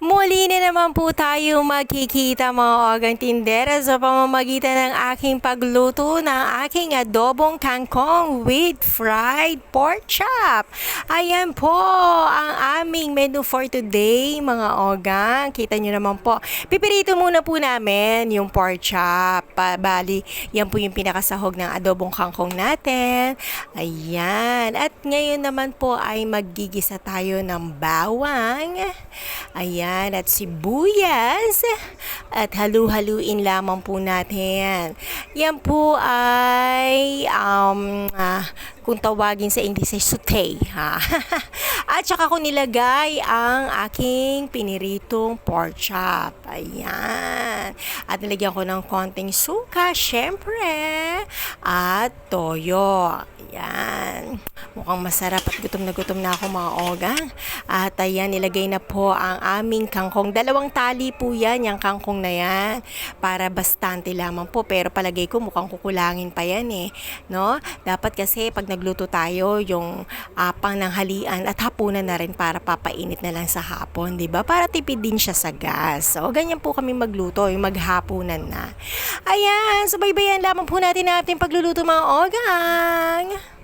Мо Muli na naman po tayo magkikita mga ogang tindera sa pamamagitan ng aking pagluto ng aking adobong kangkong with fried pork chop. Ayan po ang aming menu for today mga ogang. Kita nyo naman po. Pipirito muna po namin yung pork chop. Bali, yan po yung pinakasahog ng adobong kangkong natin. Ayan. At ngayon naman po ay maggigisa tayo ng bawang. Ayan, at sibuyas. At halu-haluin lamang po natin. Yan po ay um, ah, kung tawagin sa English ay saute. Ha? at saka ko nilagay ang aking piniritong pork chop. Ayan. At nilagyan ko ng konting suka, syempre. At toyo. Ayan. Mukhang masarap at gutom na gutom na ako mga ogang. At ayan, nilagay na po ang aming kangkong. Dalawang tali po yan, yung kangkong na yan. Para bastante lamang po. Pero palagay ko mukhang kukulangin pa yan eh. No? Dapat kasi pag nagluto tayo, yung uh, pananghalian at hapunan na rin para papainit na lang sa hapon. 'di ba Para tipid din siya sa gas. So, ganyan po kami magluto, yung maghapunan na. Ayan, subaybayan lamang po natin ang ating pagluluto mga ogang.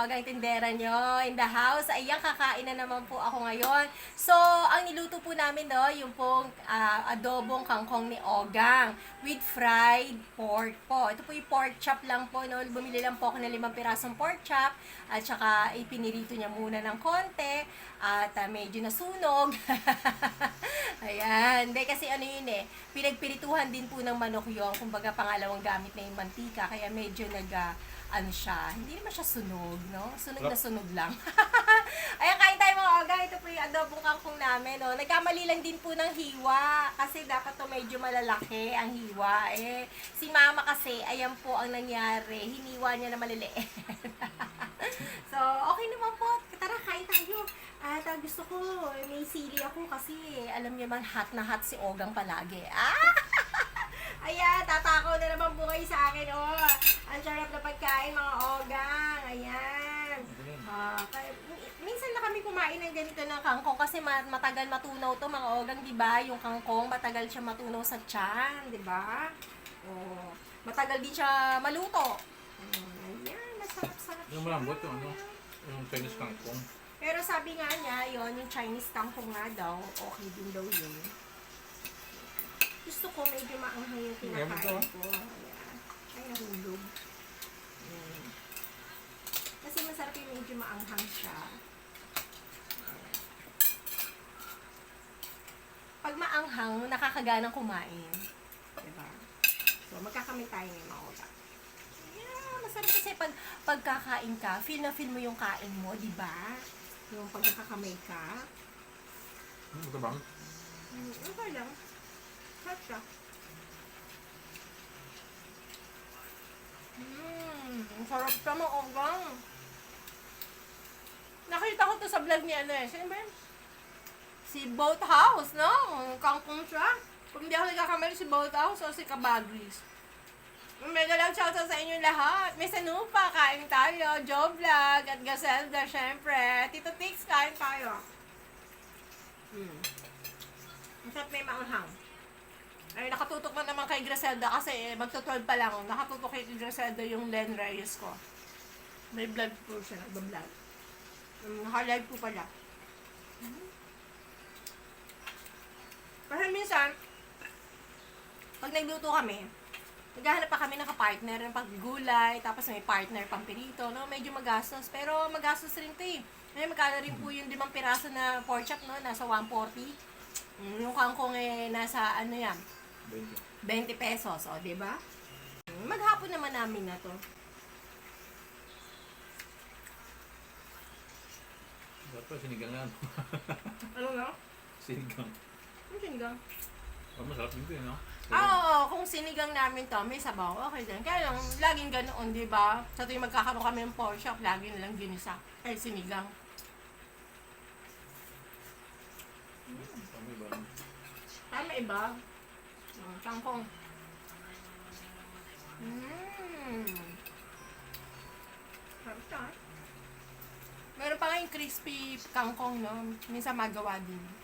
Me again, Ogang Tindera nyo in the house. Ayan, kakain na naman po ako ngayon. So, ang niluto po namin do, yung pong ah, adobong kangkong ni Ogang with fried pork po. Ito po yung pork chop lang po. No? Bumili lang po ako ng limang pirasong pork chop at saka ipinirito niya muna ng konti at ah, medyo nasunog. Ayan. Hindi kasi ano yun eh, pinagpirituhan din po ng manok yung, kumbaga pangalawang gamit na yung mantika, kaya medyo nag, ah, ano siya, hindi naman siya sunog, no? Sunog na sunog lang. Ayan, kain tayo mga oga. Ito po yung adobong kangkong namin, no? Nagkamali lang din po ng hiwa, kasi dapat to medyo malalaki ang hiwa. Eh, si mama kasi, ayan po ang nangyari, hiniwa niya na maliliit. so, okay naman po. Tara, kain tayo. At ah, gusto ko, may sili ako kasi alam niyo man hot na hot si Ogang palagi. Ah! Ayan, tatakaw na naman po kayo sa akin. Oh, ang sarap na pagkain mga Ogang. Ayan. Ah, kaya, minsan na kami kumain ng ganito ng kangkong kasi ma- matagal matunaw to mga Ogang, di ba? Yung kangkong, matagal siya matunaw sa tiyan, di ba? Oh, matagal din siya maluto. Ayan, masarap-sarap Yung malambot yung ano, yung Chinese kangkong. pero sabi nga niya, yon yung Chinese kangkong nga daw, okay din daw yun. Ko medyo maanghang yung kinakain ko. Ayan. Ay, nahulog. Ayan. Kasi masarap yung medyo maanghang siya. Pag maanghang, nakakaganang kumain. Diba? So, magkakamay tayo ngayon mga. Yeah, masarap kasi pag pagkakain ka, feel na feel mo yung kain mo, di ba? Yung pag nakakamay ka. Ano ito ba? Mm, okay lang. Hot siya. Mmm, ang sarap siya mga ogang. Nakita ko to sa vlog ni ano eh. Sino ba yun? Si Boat House, no? Kangkong siya. Kung hindi ako nagkakamali si Boat House o si Kabagris. Mega love shoutout sa inyo lahat. May sanupa, kain tayo. Joe Vlog at Gazelda, syempre. Tito Tix, kain tayo. Hmm. Ang sarap may maanghang. Ay, nakatutok na naman kay Griselda kasi eh, magto-12 pa lang. Nakatutok kay Griselda yung Len Reyes ko. May vlog po siya, nagbablog. Um, naka-live po pala. Kasi minsan, pag nagluto kami, naghahanap pa kami ng kapartner ng paggulay, tapos may partner pang pirito, no? Medyo magastos. Pero magastos rin to eh. Ngayon, magkano rin po yung limang piraso na pork chop, no? Nasa 140. Mm, yung kangkong eh, nasa ano yan, 20 pesos, o, di ba? Maghapon naman namin na to. Dapat sinigang na. ano na? Sinigang. Ano sinigang? Oh, masarap din to yun, no? Ah, oo, oh, kung sinigang namin to, may sabaw, okay din. Kaya lang, laging ganoon, di ba? Sa tuwing magkakaroon kami ng pork chop, lagi nilang ginisa. Ay, sinigang. Mm. Tama iba. Tama iba. Mm, Kangkong. Mmm. Sarap siya. Meron pa nga yung crispy kangkong, no? Minsan magawa din.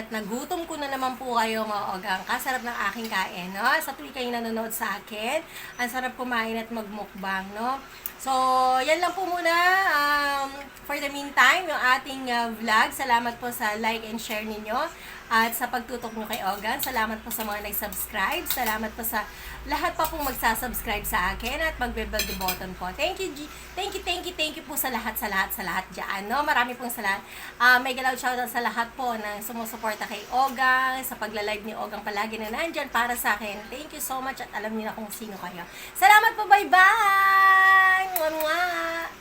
At nagutom ko na naman po kayo mga ogang. Kasarap ng aking kain, no? Sa tuwing kayo nanonood sa akin, ang sarap kumain at magmukbang, no? So, yan lang po muna um, for the meantime, yung ating uh, vlog. Salamat po sa like and share ninyo at sa pagtutok nyo kay Ogan. Salamat po sa mga nag-subscribe. Salamat po sa lahat pa pong magsasubscribe sa akin at mag-bell the button po. Thank you, G. Thank you, thank you, thank you po sa lahat, sa lahat, sa lahat dyan. No? Marami pong salamat. Uh, may galaw shoutout sa lahat po na sumusuporta kay Ogang, sa pagla-live ni Ogang palagi na nandyan para sa akin. Thank you so much at alam niyo na kung sino kayo. Salamat po, bye-bye! Mwah!